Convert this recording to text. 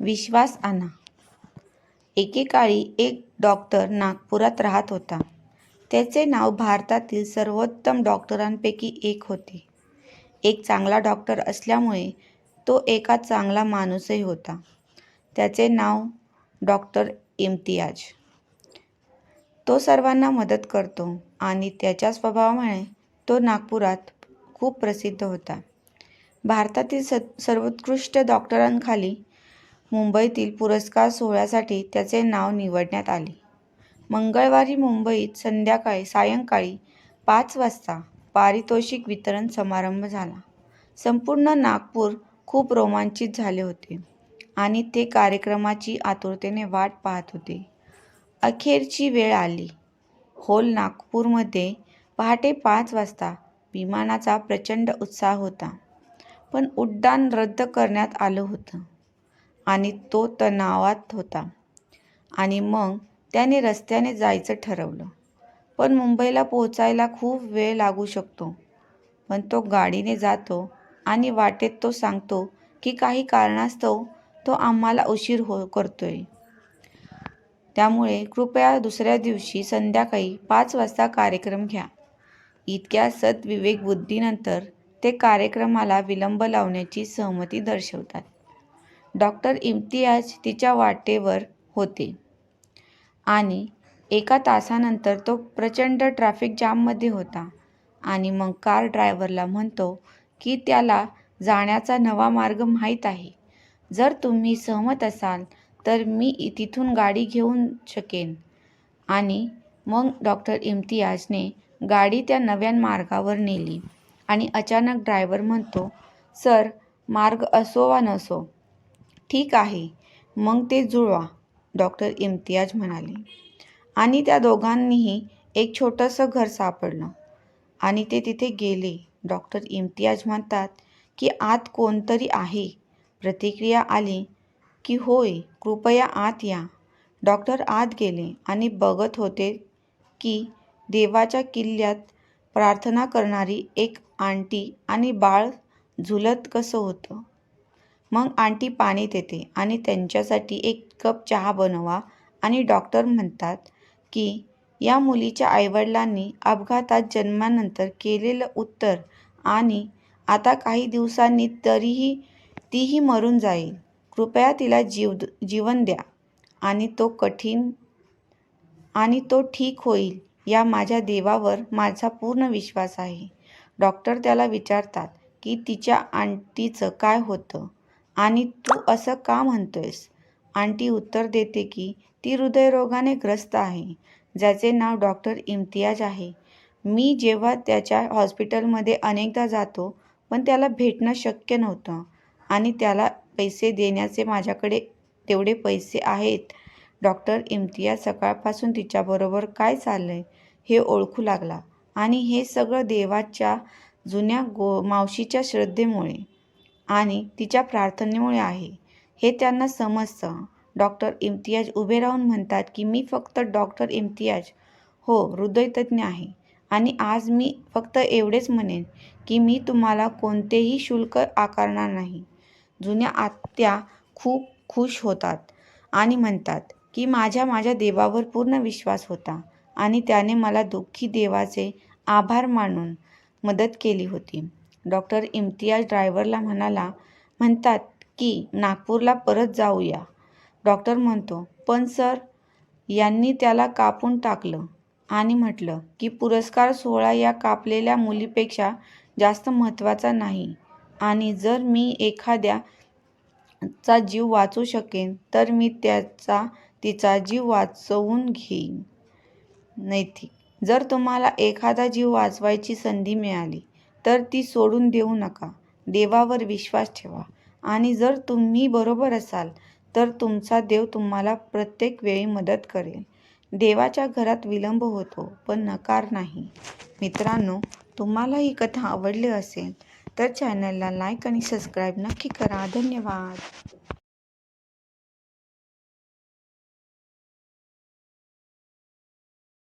विश्वास आणा एकेकाळी एक डॉक्टर नागपुरात राहत होता. त्याचे नाव भारतातील सर्वोत्तम डॉक्टरांपैकी एक होते. एक चांगला डॉक्टर असल्यामुळे तो एका चांगला माणूसही होता. त्याचे नाव डॉक्टर इम्तियाज. तो सर्वांना मदत करतो आणि त्याच्या स्वभावामुळे तो नागपुरात खूप प्रसिद्ध होता. भारतातील स सर्वोत्कृष्ट डॉक्टरांखाली मुंबईतील पुरस्कार सोहळ्यासाठी त्याचे नाव निवडण्यात आले. मंगळवारी मुंबईत संध्याकाळी सायंकाळी पाच वाजता पारितोषिक वितरण समारंभ झाला. संपूर्ण नागपूर खूप रोमांचित झाले होते आणि ते कार्यक्रमाची आतुरतेने वाट पाहत होते. अखेरची वेळ आली. होल नागपूरमध्ये पहाटे पाच वाजता विमानाचा प्रचंड उत्साह होता. पण उड्डाण रद्द करण्यात आलं होतं आणि तो तणावात होता आणि मग त्याने रस्त्याने जायचं ठरवलं. पण मुंबईला पोहोचायला खूप वेळ लागू शकतो. पण तो गाडीने जातो आणि वाटेत तो सांगतो की काही कारणास्तव तो आम्हाला उशीर हो करतोय. त्यामुळे कृपया दुसऱ्या दिवशी संध्याकाळी पाच वाजता कार्यक्रम घ्या. इतक्या सद्विवेक बुद्धीनंतर ते कार्यक्रमाला विलंब लावण्याची सहमती दर्शवतात. डॉक्टर इम्तियाज तिच्या वाटेवर होते. आणि एका तासानंतर तो प्रचंड ट्रॅफिक जाममध्ये होता. आणि मग कार ड्रायव्हरला म्हणतो की त्याला जाण्याचा नवा मार्ग माहीत आहे. जर तुम्ही सहमत असाल तर मी तिथून गाडी घेऊन शकेन. आणि मग डॉक्टर इम्तियाजने गाडी त्या नव्या मार्गावर नेली. आणि अचानक ड्रायव्हर म्हणतो, सर मार्ग असो वा नसो, ठीक आहे मग ते जुळवा डॉक्टर इम्तियाज म्हणाले. आणि त्या दोघांनीही एक छोटंसं घर सापडलं आणि ते तिथे गेले. डॉक्टर इम्तियाज म्हणतात की आत कोणतरी आहे. प्रतिक्रिया आली की होय, कृपया आत या. डॉक्टर आत गेले आणि बघत होते की देवाच्या किल्ल्यात प्रार्थना करणारी एक आंटी आणि बाळ झुलत कसं होतं. मग आंटी पाणी देते आणि त्यांच्यासाठी एक कप चहा बनवा आणि डॉक्टर म्हणतात की या मुलीच्या आईवडिलांनी अपघातात जन्मानंतर केलेलं उत्तर आणि आता काही दिवसांनी तरीही तीही मरून जाईल. कृपया तिला जीवन द्या आणि तो कठीण आणि तो ठीक होईल या माझ्या देवावर माझा पूर्ण विश्वास आहे. डॉक्टर त्याला विचारतात की तिच्या आंटीचं काय होतं आणि तू असं का म्हणतोयस. आंटी उत्तर देते की ती हृदयरोगाने ग्रस्त आहे, ज्याचे नाव डॉक्टर इम्तियाज आहे. मी जेव्हा त्याच्या हॉस्पिटलमध्ये अनेकदा जातो पण त्याला भेटणं शक्य नव्हतं आणि त्याला पैसे देण्याचे माझ्याकडे तेवढे पैसे आहेत. डॉक्टर इम्तियाज सकाळपासून तिच्याबरोबर काय चाललंय हे ओळखू लागला आणि हे सगळं देवाच्या जुन्या गो मावशीच्या श्रद्धेमुळे आणि तिच्या प्रार्थनेमुळे आहे हे त्यांना समजतं. डॉक्टर इम्तियाज उभे राहून म्हणतात की मी फक्त डॉक्टर इम्तियाज, हो हृदयतज्ज्ञ आहे आणि आज मी फक्त एवढेच म्हणेन की मी तुम्हाला कोणतेही शुल्क आकारणार नाही. जुन्या आत्या खूप खुश होतात आणि म्हणतात की माझ्या माझ्या देवावर पूर्ण विश्वास होता आणि त्याने मला दुःखी देवाचे आभार मानून मदत केली होती. डॉक्टर इम्तियाज ड्रायव्हरला म्हणाला म्हणतात की नागपूरला परत जाऊया डॉक्टर म्हणतो, पण सर. यांनी त्याला कापून टाकलं आणि म्हटलं की पुरस्कार सोहळा या कापलेल्या मुलीपेक्षा जास्त महत्त्वाचा नाही आणि जर मी एखाद्याचा जीव वाचू शकेन तर मी त्याचा तिचा जीव वाचवून घेईन. नैतिक. जर तुम्हाला एखादा जीव वाचवायची संधी मिळाली तर ती सोडून देऊ नका. देवावर विश्वास ठेवा आणि जर तुम्ही बरोबर असाल तर तुमचा देव तुम्हाला प्रत्येक वेळी मदत करेल. देवाच्या घरात विलंब होतो पण नकार नाही. मित्रांनो, तुम्हाला ही कथा आवडली असेल तर चॅनलला लाईक आणि सबस्क्राईब नक्की करा. धन्यवाद.